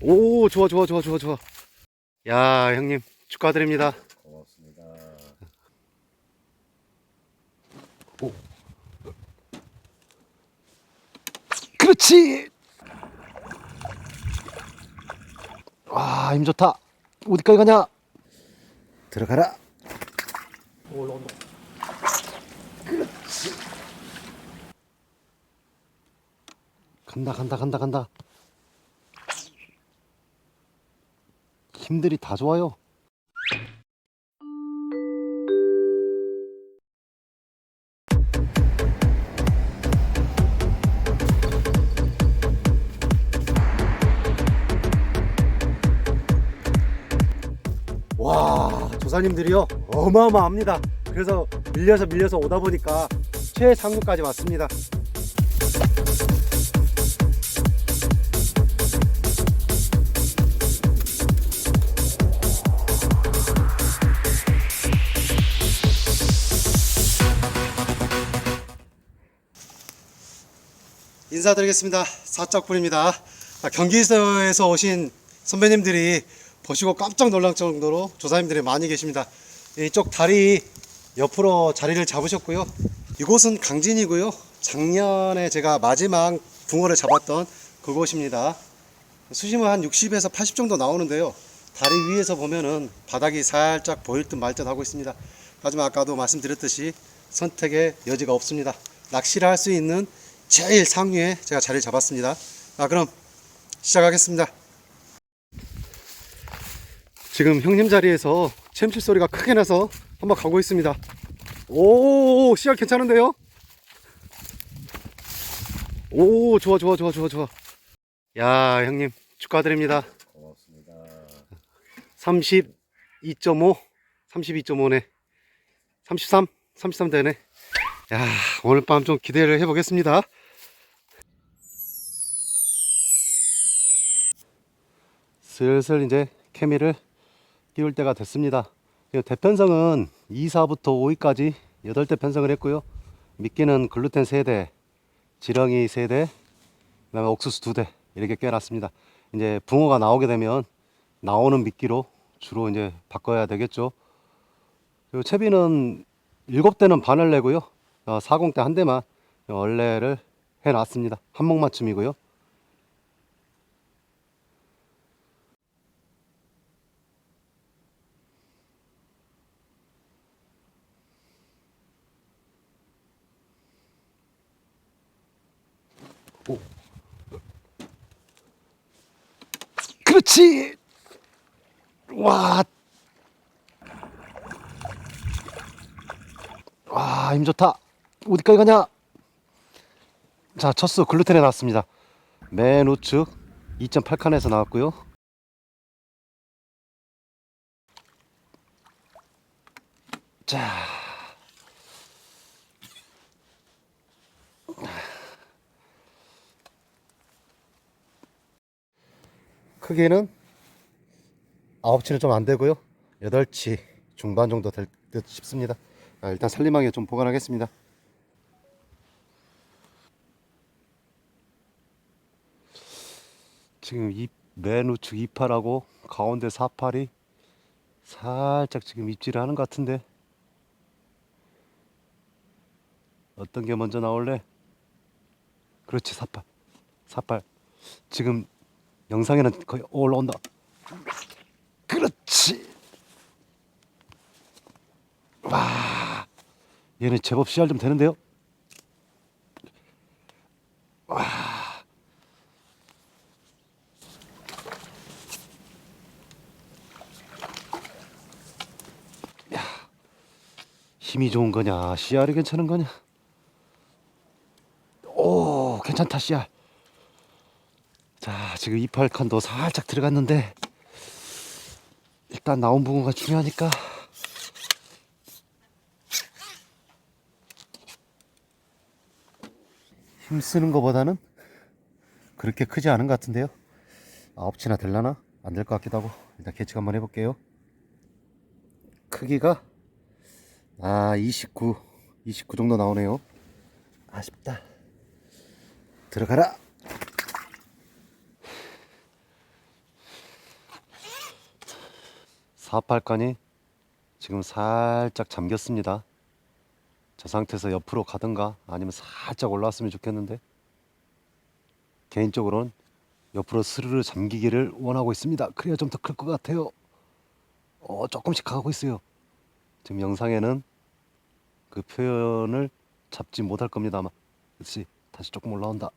오, 좋아, 좋아, 좋아, 좋아, 좋아. 야, 형님, 축하드립니다. 고맙습니다. 그렇지! 와, 힘 좋다. 어디까지 가냐? 들어가라. 올라온다. 그렇지. 간다, 간다, 간다, 간다. 힘들이 다 좋아요. 와 조사님들이요? 어마어마합니다. 그래서 밀려서 밀려서 오다 보니까 최상류까지 왔습니다 인사드리겠습니다 사적분입니다 아, 경기에서 오신 선배님들이 보시고 깜짝 놀랄 정도로 조사님들이 많이 계십니다. 이쪽 다리 옆으로 자리를 잡으셨고요. 이곳은 강진이고요. 작년에 제가 마지막 붕어를 잡았던 그곳입니다. 수심은 한 60에서 80 정도 나오는데요. 다리 위에서 보면은 바닥이 살짝 보일 듯 말 듯 하고 있습니다. 하지만 아까도 말씀드렸듯이 선택의 여지가 없습니다. 낚시를 할 수 있는 제일 상위에 제가 자리를 잡았습니다. 아, 그럼 시작하겠습니다. 지금 형님 자리에서 챔실 소리가 크게 나서 한번 가고 있습니다. 오, 씨알 괜찮은데요? 오, 좋아, 좋아, 좋아, 좋아, 좋아. 야, 형님, 축하드립니다. 고맙습니다. 32.5, 32.5네. 33, 33 되네. 야, 오늘 밤 좀 기대를 해보겠습니다. 슬슬 이제 케미를 띄울 때가 됐습니다. 이 대편성은 2사부터 5위까지 8대 편성을 했고요. 미끼는 글루텐 3대, 지렁이 3대, 그 다음에 옥수수 2대 이렇게 꿰놨습니다. 이제 붕어가 나오게 되면 나오는 미끼로 주로 이제 바꿔야 되겠죠. 그리고 채비는 7대는 반을 내고요. 어, 40대 한 대만 원래를 해놨습니다. 한목 맞춤이고요. 그렇지. 와. 와, 힘 좋다. 어디까지 가냐? 자, 첫수 글루텐에 나왔습니다. 맨 우측 2.8칸에서 나왔고요. 자. 크기는 9치는 좀 안 되고요. 8치 중반 정도 될 듯 싶습니다. 아, 일단 살림하게 좀 보관하겠습니다. 지금 이 맨 우측 2팔하고 가운데 4팔이 살짝 지금 입질을 하는 것 같은데 어떤 게 먼저 나올래? 그렇지 4팔 4팔 지금 영상에는 거의 올라온다. 그렇지. 와, 얘는 제법 씨알 좀 되는데요. 와, 야, 힘이 좋은 거냐, 씨알이 괜찮은 거냐? 오, 괜찮다 씨알. 자, 지금 이팔 칸도 살짝 들어갔는데 일단 나온 부분가 중요하니까 힘쓰는 것보다는 그렇게 크지 않은 것 같은데요. 아홉 치나 될라나? 안 될 것 같기도 하고 일단 계측 한번 해볼게요. 크기가 아 29, 29 정도 나오네요. 아쉽다. 들어가라. 사팔관이 지금 살짝 잠겼습니다. 저 상태에서 옆으로 가든가 아니면 살짝 올라왔으면 좋겠는데 개인적으로는 옆으로 스르르 잠기기를 원하고 있습니다. 그래야 좀 더 클 것 같아요. 어, 조금씩 가고 있어요. 지금 영상에는 그 표현을 잡지 못할 겁니다. 아마. 그렇지. 다시 조금 올라온다.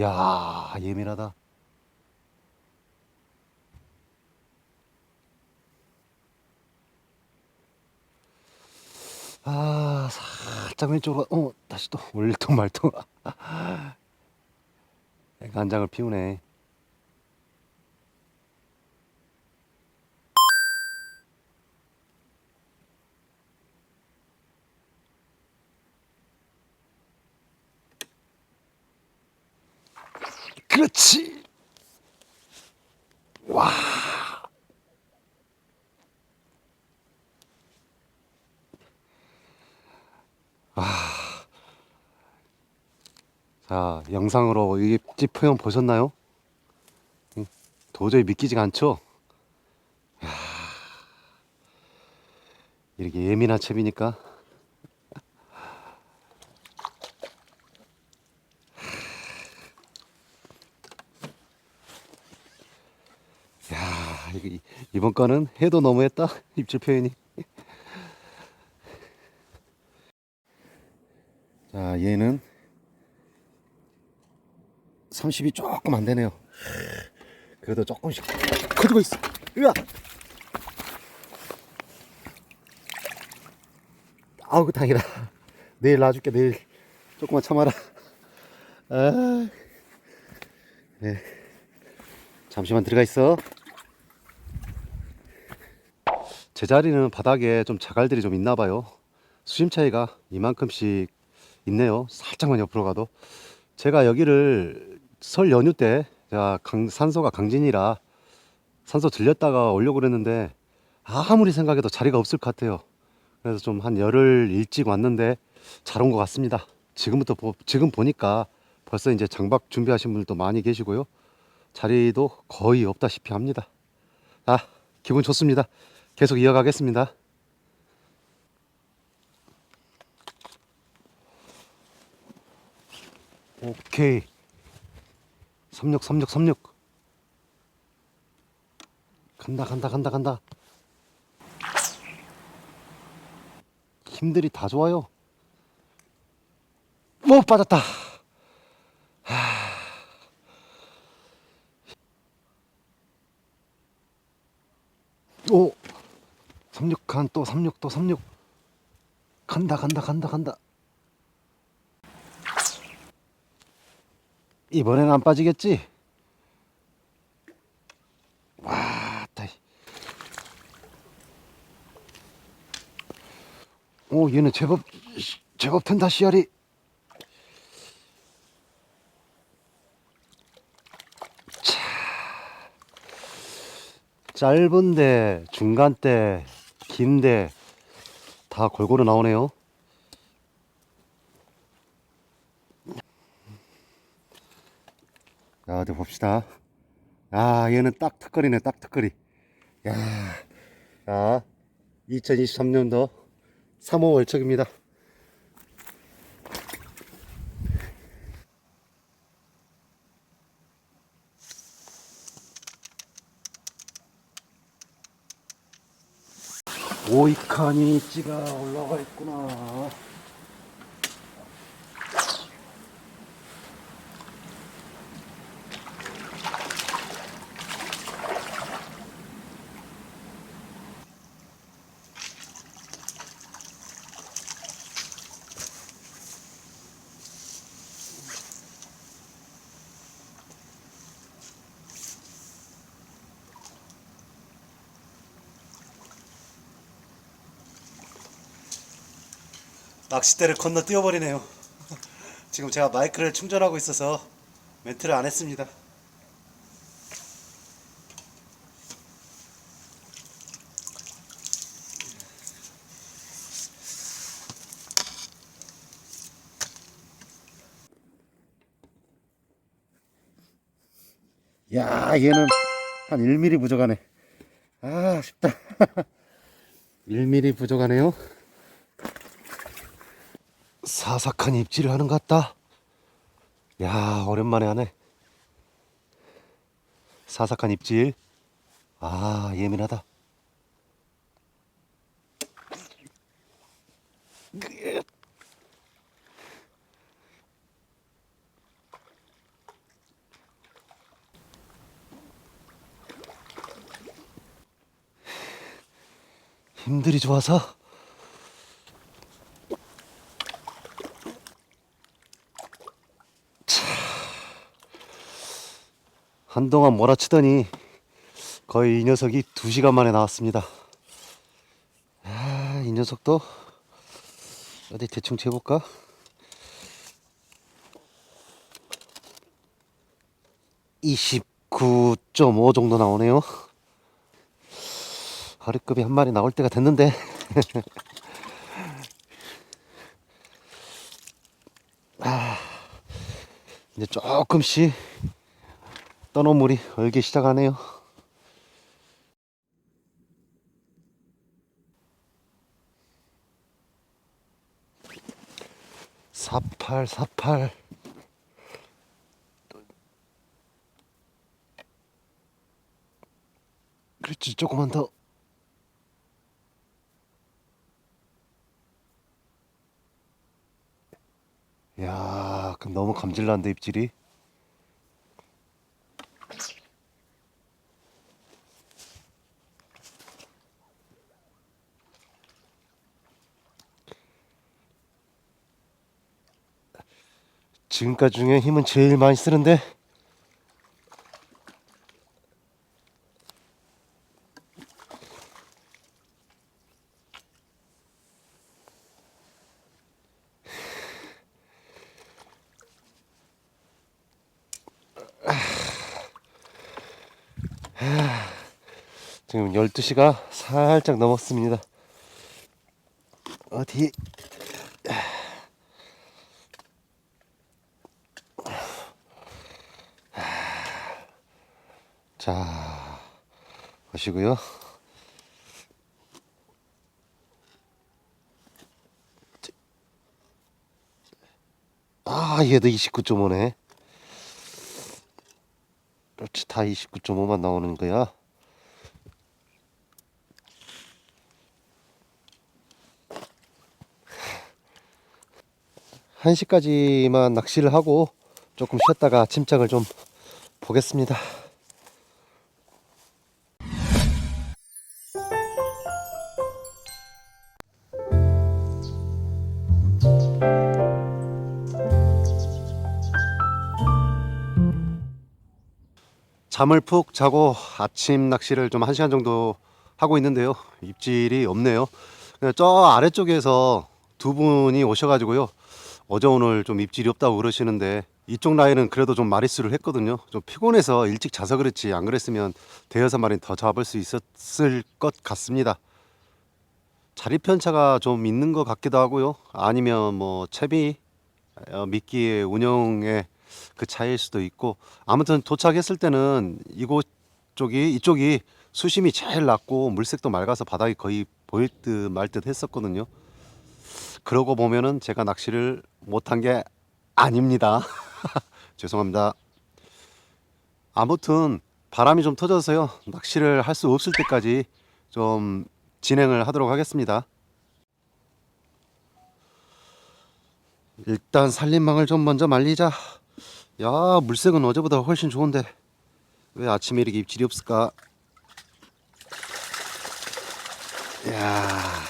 야, 예민하다. 아, 살짝 왼쪽으로, 어, 다시 또 올통 말통. 애가 한 장을 피우네. 그렇지. 와. 자, 영상으로 이 입지 표현 보셨나요? 응, 도저히 믿기지가 않죠? 이야, 이렇게 예민한 채비니까. 야, 이번 거는 해도 너무했다. 입질 표현이. 자, 얘는 30이 조금 안 되네요. 그래도 조금씩 커지고 있어. 으아! 아우, 그 다행이다. 내일 놔줄게, 내일. 조금만 참아라. 아, 네. 잠시만 들어가 있어. 제 자리는 바닥에 좀 자갈들이 좀 있나 봐요. 수심 차이가 이만큼씩 있네요. 살짝만 옆으로 가도. 제가 여기를 설 연휴 때 제가 강, 산소가 강진이라 산소 들렸다가 오려고 그랬는데 아무리 생각해도 자리가 없을 것 같아요. 그래서 좀 한 열흘 일찍 왔는데 잘 온 것 같습니다. 지금부터 보, 지금 보니까 벌써 이제 장박 준비하신 분들도 많이 계시고요. 자리도 거의 없다시피 합니다. 아, 기분 좋습니다. 계속 이어가겠습니다. 오케이. 36, 36, 36. 간다, 간다, 간다, 간다. 힘들이 다 좋아요. 오, 빠졌다. 하. 오, 36간 또 36, 또 36. 간다, 간다, 간다, 간다. 이번엔 안 빠지겠지? 와, 따. 오, 얘는 제법 제법 된다 씨알이. 차. 짧은데 중간대 긴데 다 골고루 나오네요. 자, 어디 봅시다. 아, 얘는 딱 턱걸이네, 딱 턱걸이. 야, 자, 2023년도 3호 월척입니다. 오이카니 찌가 올라가 있구나. 낚싯대를 건너 뛰어버리네요. 지금 제가 마이크를 충전하고 있어서 멘트를 안 했습니다. 야, 얘는 한 1mm 부족하네. 아, 아쉽다. 1mm 부족하네요. 사삭한 입질을 하는 것 같다. 야, 오랜만에 하네. 사삭한 입질. 아, 예민하다. 힘들이 좋아서 한동안 몰아치더니 거의 이 녀석이 두 시간 만에 나왔습니다. 아, 이 녀석도 어디 대충 재볼까? (29.5) 정도 나오네요 허리급이 한 마리 나올 때가 됐는데 아, 이제 조금씩 떠놓은 물이 얼기 시작하네요. 사팔 사팔 그렇지 조금만 더 야, 그럼 너무 감질난데 입질이. 지금까지 중에 힘은 제일 많이 쓰는데 지금 12시가 살짝 넘었습니다. 어디 자 보시고요. 아 얘도 29.5네. 그렇지 다 29.5만 나오는 거야. 1시까지만 낚시를 하고 조금 쉬었다가 침착을 좀 보겠습니다. 잠을 푹 자고 아침 낚시를 좀 1시간 정도 하고 있는데요. 입질이 없네요. 저 아래쪽에서 두 분이 오셔가지고요. 어제 오늘 좀 입질이 없다고 그러시는데 이쪽 라인은 그래도 좀 마리수를 했거든요. 좀 피곤해서 일찍 자서 그렇지 안 그랬으면 대여섯 마리 더 잡을 수 있었을 것 같습니다. 자리 편차가 좀 있는 것 같기도 하고요. 아니면 뭐 채비 어, 미끼의 운영의 그 차이일 수도 있고 아무튼 도착했을 때는 이곳 쪽이 이쪽이 수심이 제일 낮고 물색도 맑아서 바닥이 거의 보일 듯 말 듯 했었거든요. 그러고 보면은 제가 낚시를 못한 게 아닙니다. 죄송합니다. 아무튼 바람이 좀 터져서요. 낚시를 할 수 없을 때까지 좀 진행을 하도록 하겠습니다. 일단 살림망을 좀 먼저 말리자. 야, 물색은 어제보다 훨씬 좋은데 왜 아침에 이렇게 입질이 없을까? 야,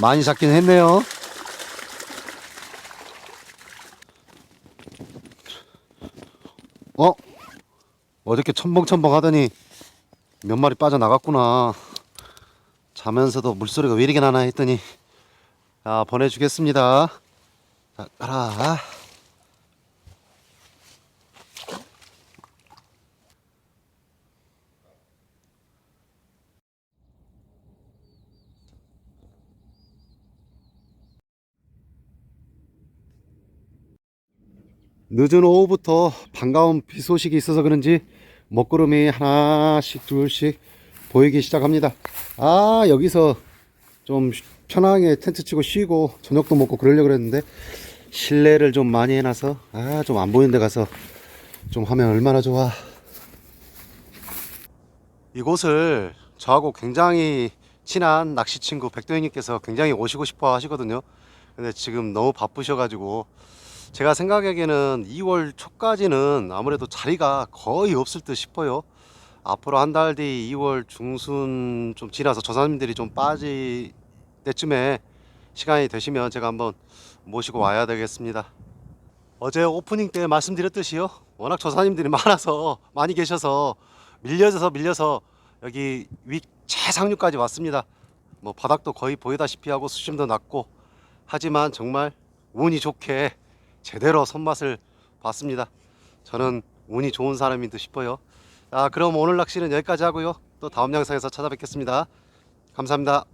많이 잡긴 했네요. 어? 어저께 첨벙첨벙 하더니 몇 마리 빠져나갔구나. 자면서도 물소리가 왜 이렇게 나나 했더니 자, 보내주겠습니다. 자, 가라. 늦은 오후부터 반가운 비 소식이 있어서 그런지 먹구름이 하나씩 둘씩 보이기 시작합니다. 아 여기서 좀 편하게 텐트 치고 쉬고 저녁도 먹고 그러려고 그랬는데 실내를 좀 많이 해놔서 아 좀 안 보이는 데 가서 좀 하면 얼마나 좋아 이곳을 저하고 굉장히 친한 낚시 친구 백도현님께서 굉장히 오시고 싶어 하시거든요 근데 지금 너무 바쁘셔가지고 제가 생각하기에는 2월 초까지는 아무래도 자리가 거의 없을 듯 싶어요 앞으로 한 달 뒤 2월 중순 좀 지나서 조사님들이 좀 빠질 때쯤에 시간이 되시면 제가 한번 모시고 와야 되겠습니다. 어제 오프닝 때 말씀드렸듯이요. 워낙 조사님들이 많아서 많이 계셔서 밀려서 밀려서 여기 위 최상류까지 왔습니다. 뭐 바닥도 거의 보이다시피 하고 수심도 낮고 하지만 정말 운이 좋게 제대로 손맛을 봤습니다. 저는 운이 좋은 사람인 듯 싶어요. 자, 그럼 오늘 낚시는 여기까지 하고요. 또 다음 영상에서 찾아뵙겠습니다. 감사합니다.